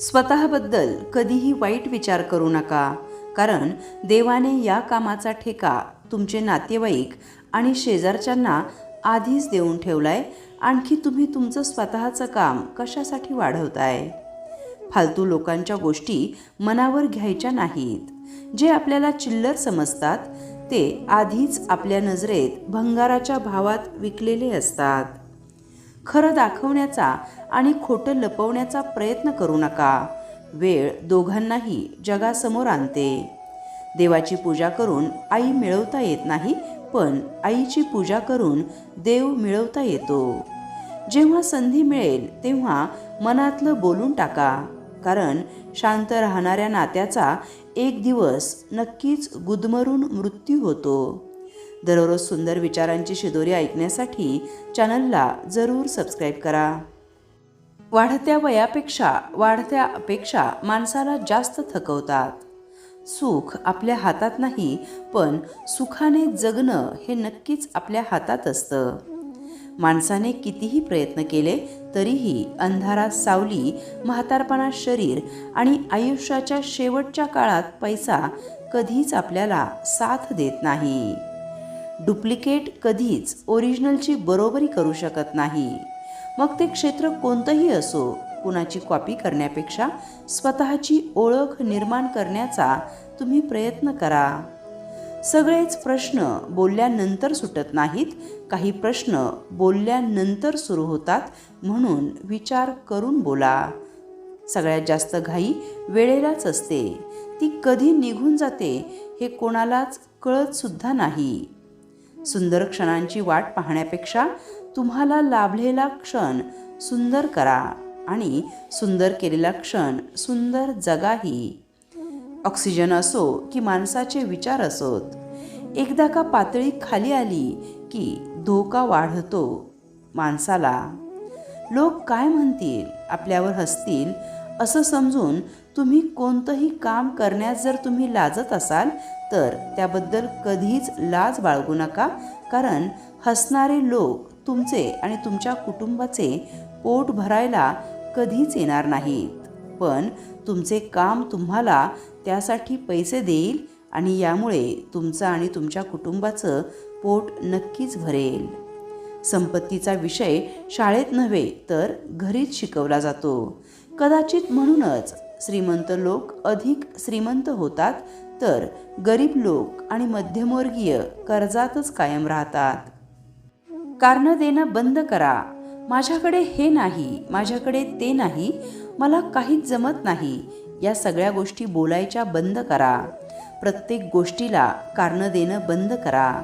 स्वतःबद्दल कधीही वाईट विचार करू नका कारण देवाने या कामाचा ठेका तुमचे नातेवाईक आणि शेजारच्यांना आधीच देऊन ठेवलाय. आणखी तुम्ही तुमचं स्वतःचं काम कशासाठी वाढवताय? फालतू लोकांच्या गोष्टी मनावर घ्यायच्या नाहीत. जे आपल्याला चिल्लर समजतात ते आधीच आपल्या नजरेत भंगाराच्या भावात विकलेले असतात. खरं दाखवण्याचा आणि खोटं लपवण्याचा प्रयत्न करू नका. वेळ दोघांनाही जगासमोर आणते. देवाची पूजा करून आई मिळवता येत नाही पण आईची पूजा करून देव मिळवता येतो. जेव्हा संधी मिळेल तेव्हा मनातलं बोलून टाका. कारण शांत राहणाऱ्या नात्याचा एक दिवस नक्कीच गुदमरून मृत्यू होतो. दररोज सुंदर विचारांची शिदोरी ऐकण्यासाठी चॅनलला जरूर सबस्क्राईब करा. वाढत्या वयापेक्षा वाढत्या अपेक्षा माणसाला जास्त थकवतात. सुख आपल्या हातात नाही पण सुखाने जगणं हे नक्कीच आपल्या हातात असतं. माणसाने कितीही प्रयत्न केले तरीही अंधारात सावली म्हातारपणात शरीर आणि आयुष्याच्या शेवटच्या काळात पैसा कधीच आपल्याला साथ देत नाही. डुप्लिकेट कधीच ओरिजिनलची बरोबरी करू शकत नाही. मग ते क्षेत्र कोणतंही असो कुणाची कॉपी करण्यापेक्षा स्वतःची ओळख निर्माण करण्याचा तुम्ही प्रयत्न करा. सगळेच प्रश्न बोलल्यानंतर सुटत नाहीत काही प्रश्न बोलल्यानंतर सुरू होतात म्हणून विचार करून बोला. सगळ्यात जास्त घाई वेळेलाच असते. ती कधी निघून जाते हे कोणालाच कळतसुद्धा नाही. सुंदर क्षणांची वाट पाहण्यापेक्षा तुम्हाला लाभलेला क्षण सुंदर करा आणि सुंदर केलेला क्षण सुंदर जगाही. ऑक्सिजन असो की माणसाचे विचार असोत एकदा का पातळी खाली आली की धोका वाढतो माणसाला. लोक काय म्हणतील? आपल्यावर हसतील? असं समजून तुम्ही कोणतंही काम करण्यास जर तुम्ही लाजत असाल तर त्याबद्दल कधीच लाज बाळगू नका कारण हसणारे लोक तुमचे आणि तुमच्या कुटुंबाचे पोट भरायला कधीच येणार नाहीत. पण तुमचे काम तुम्हाला त्यासाठी पैसे देईल आणि यामुळे तुमचं आणि तुमच्या कुटुंबाचं पोट नक्कीच भरेल. संपत्तीचा विषय शाळेत नव्हे तर घरीच शिकवला जातो. कदाचित म्हणूनच श्रीमंत लोक अधिक श्रीमंत होतात तर गरीब लोक आणि मध्यमवर्गीय कर्जातच कायम राहतात. कारणं देणं बंद करा. माझ्याकडे हे नाही माझ्याकडे ते नाही मला काहीच जमत नाही. या सगळ्या गोष्टी बोलायच्या बंद करा. प्रत्येक गोष्टीला कारणं देणं बंद करा.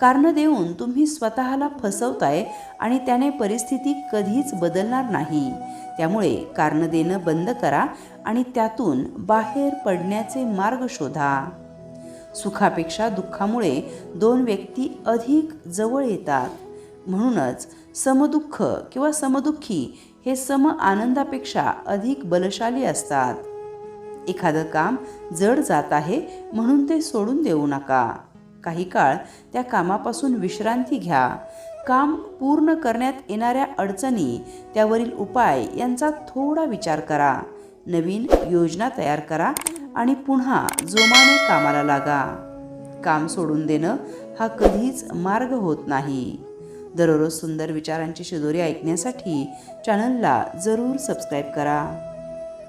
कारणं देऊन तुम्ही स्वतःला फसवताय आणि त्याने परिस्थिती कधीच बदलणार नाही. त्यामुळे कारणं देणं बंद करा आणि त्यातून बाहेर पडण्याचे मार्ग शोधा. सुखापेक्षा दुःखामुळे दोन व्यक्ती अधिक जवळ येतात. म्हणूनच समदुःख किंवा समदुःखी हे सम आनंदापेक्षा अधिक बलशाली असतात. एखादं काम जड जात आहे म्हणून ते सोडून देऊ नका. काही काळ त्या कामापासून विश्रांती घ्या. काम पूर्ण करण्यात येणाऱ्या अडचणी त्यावरील उपाय यांचा थोडा विचार करा. नवीन योजना तयार करा आणि पुन्हा जोमाने कामाला लागा. काम सोडून देणं हा कधीच मार्ग होत नाही. दररोज सुंदर विचारांची शिदोरी ऐकण्यासाठी चॅनलला जरूर सबस्क्राईब करा.